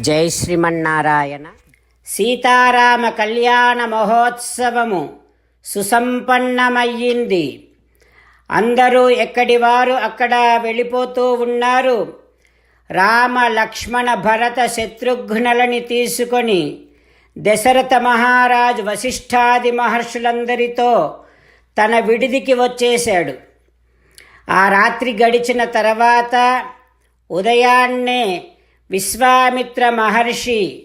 జై శ్రీమన్నారాయణ. సీతారామ కళ్యాణ మహోత్సవము సుసంపన్నమయ్యింది. అందరూ ఎక్కడి వారు అక్కడ వెళ్ళిపోతూ ఉన్నారు. రామ లక్ష్మణ భరత శత్రుఘ్నులని తీసుకొని దశరథ మహారాజు వశిష్ఠాది మహర్షులందరితో తన విడిదికి వచ్చేశాడు. ఆ రాత్రి గడిచిన తర్వాత ఉదయాన్నే విశ్వామిత్ర మహర్షి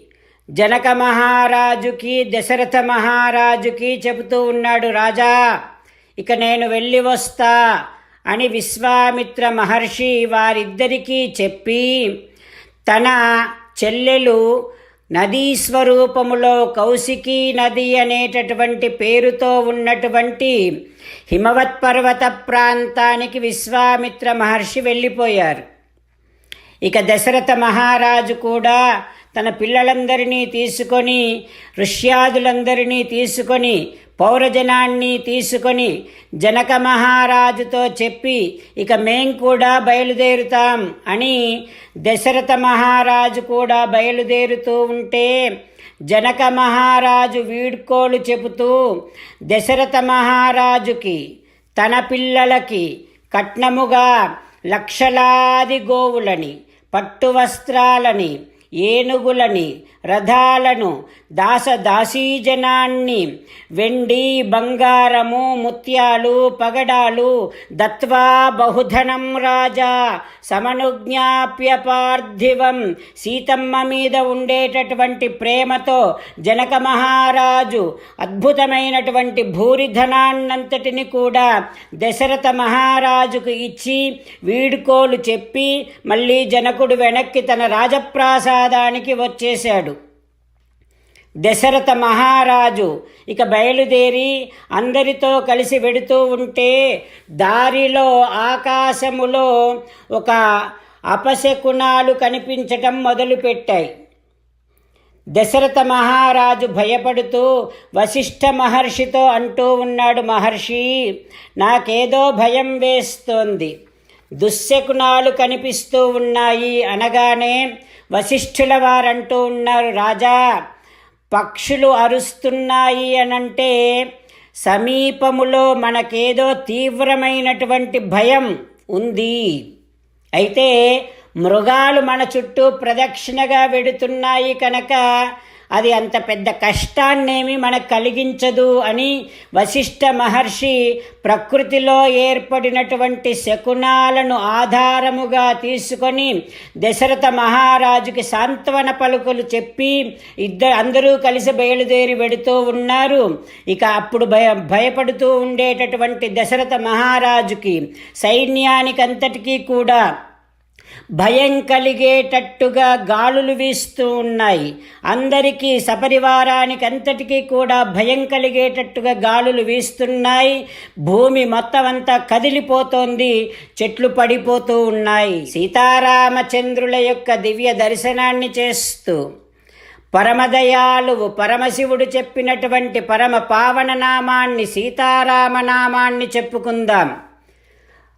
జనక మహారాజుకి దశరథ మహారాజుకి చెబుతూ ఉన్నాడు రాజా ఇక నేను వెళ్ళి వస్తా అని విశ్వామిత్ర మహర్షి వారిద్దరికీ చెప్పి తన చెల్లెలు నదీ స్వరూపములో కౌశికీ నది అనేటటువంటి పేరుతో ఉన్నటువంటి హిమవత్ పర్వత ప్రాంతానికి విశ్వామిత్ర మహర్షి వెళ్ళిపోయారు. ఇక దశరథ మహారాజు కూడా తన పిల్లలందరినీ తీసుకొని ఋష్యాదులందరినీ తీసుకొని పౌరజనాన్ని తీసుకొని జనక మహారాజుతో చెప్పి ఇక మేం కూడా బయలుదేరుతాం అని దశరథ మహారాజు కూడా బయలుదేరుతూ ఉంటే జనక మహారాజు వీడ్కోలు చెబుతూ దశరథ మహారాజుకి తన పిల్లలకి కట్నముగా లక్షలాది గోవులని పట్టు వస్త్రాలని ఏనుగులని రథాలను దాసదాసీజనాన్ని వెండి బంగారము ముత్యాలు పగడాలు దత్వా బహుధనం రాజా సమనుజ్ఞాప్య పార్థివం సీతమ్మ మీద ఉండేటటువంటి ప్రేమతో జనక మహారాజు అద్భుతమైనటువంటి భూరిధనాన్నంతటిని కూడా దశరథ మహారాజుకు ఇచ్చి వీడుకోలు చెప్పి మళ్ళీ జనకుడు వెనక్కి తన రాజప్రాసాదానికి వచ్చేశాడు. దశరథ మహారాజు. ఇక బయలుదేరి అందరితో కలిసి వెడుతూ ఉంటే దారిలో ఆకాశములో ఒక అపశకునాలు కనిపించటం మొదలుపెట్టాయి. దశరథ మహారాజు భయపడుతూ వశిష్ఠ మహర్షితో అంటూ ఉన్నాడు మహర్షి నాకేదో భయం వేస్తోంది. దుశ్శకునాలు కనిపిస్తూ ఉన్నాయి అనగానే వశిష్ఠుల వారంటూ ఉన్నారు రాజా పక్షులు అరుస్తున్నాయి అనంటే సమీపములో మనకేదో తీవ్రమైనటువంటి భయం ఉంది. అయితే మృగాలు మన చుట్టూ ప్రదక్షిణగా వెడుతున్నాయి కనుక అది అంత పెద్ద కష్టాన్నేమి మనకు కలిగించదు అని వశిష్ఠ మహర్షి ప్రకృతిలో ఏర్పడినటువంటి శకునాలను ఆధారముగా తీసుకొని దశరథ మహారాజుకి సాంత్వన పలుకులు చెప్పి ఇద్దరు అందరూ కలిసి బయలుదేరి వెడుతూ ఉన్నారు. ఇక అప్పుడు భయ భయపడుతూ ఉండేటటువంటి దశరథ మహారాజుకి సైన్యానికంతటికీ కూడా భయం కలిగేటట్టుగా గాలులు వీస్తూ ఉన్నాయి. అందరికీ సపరివారానికి అంతటికీ కూడా భయం కలిగేటట్టుగా గాలులు వీస్తున్నాయి. భూమి మొత్తం అంతా కదిలిపోతోంది. చెట్లు పడిపోతూ ఉన్నాయి. సీతారామచంద్రుల యొక్క దివ్య దర్శనాన్ని చేస్తూ. పరమదయాలువు పరమశివుడు చెప్పినటువంటి పరమ పావన నామాన్ని సీతారామనామాన్ని చెప్పుకుందాం.